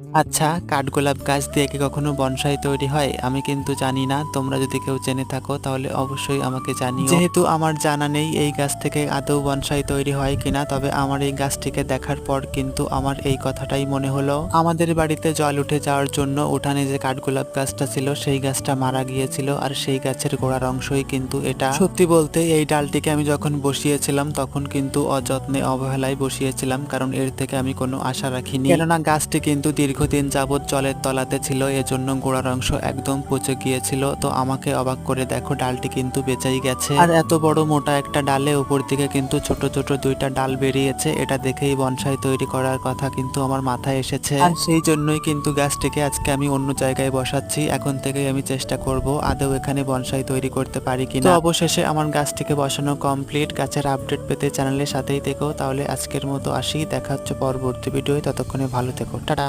আচ্ছা কাঠগোলাপ গাছ দিয়ে কি কখনো বনসাই তৈরি হয়? আমি কিন্তু জানি না। তোমরা যদি কেউ জেনে থাকো, তাহলে অবশ্যই আমাকে জানিও। যেহেতু আমার জানা নেই এই গাছ থেকে আদৌ বনসাই তৈরি হয় কিনা, তবে আমার এই গাছটিকে দেখার পর কিন্তু আমার এই কথাটাই মনে হলো। আমাদের বাড়িতে জল উঠে যাওয়ার জন্য উঠানে যে কাঠগোলাপ গাছটা ছিল, সেই গাছটা মারা গিয়েছিল, আর সেই গাছের গোড়ার অংশই কিন্তু এটা। সত্যি বলতে, এই ডালটিকে আমি যখন বসিয়েছিলাম, তখন কিন্তু অযত্নে অবহেলায় বসিয়েছিলাম, কারণ এর থেকে আমি কোনো আশা রাখিনি। কেননা গাছটি কিন্তু দীর্ঘদিন যাবৎ জলের তলাতে ছিল, এজন্য গোড়ার অংশ একদম পচে গিয়েছিল। তো আমাকে অবাক করে দেখো, ডালটি কিন্তু বেঁচেই গেছে। আর এত বড় মোটা একটা ডালে উপর দিকে কিন্তু ছোট ছোট দুইটা ডাল বেরিয়েছে। এটা দেখেই বনসাই তৈরি করার কথা কিন্তু আমার মাথায় এসেছে। আর সেই জন্যই কিন্তু গাছটিকে আজকে আমি অন্য জায়গায় বসাচ্ছি। এখন থেকেই আমি চেষ্টা করব আদৌ এখানে বনসাই তৈরি করতে পারি কিনা। অবশেষে আমার গাছটিকে বসানো কমপ্লিট। গাছের আপডেট পেতে চ্যানেলের সাথেই থেকো। তাহলে আজকের মতো আসি। দেখা হচ্ছে পরবর্তী ভিডিও ততক্ষণে ভালো থেকো। টাটা।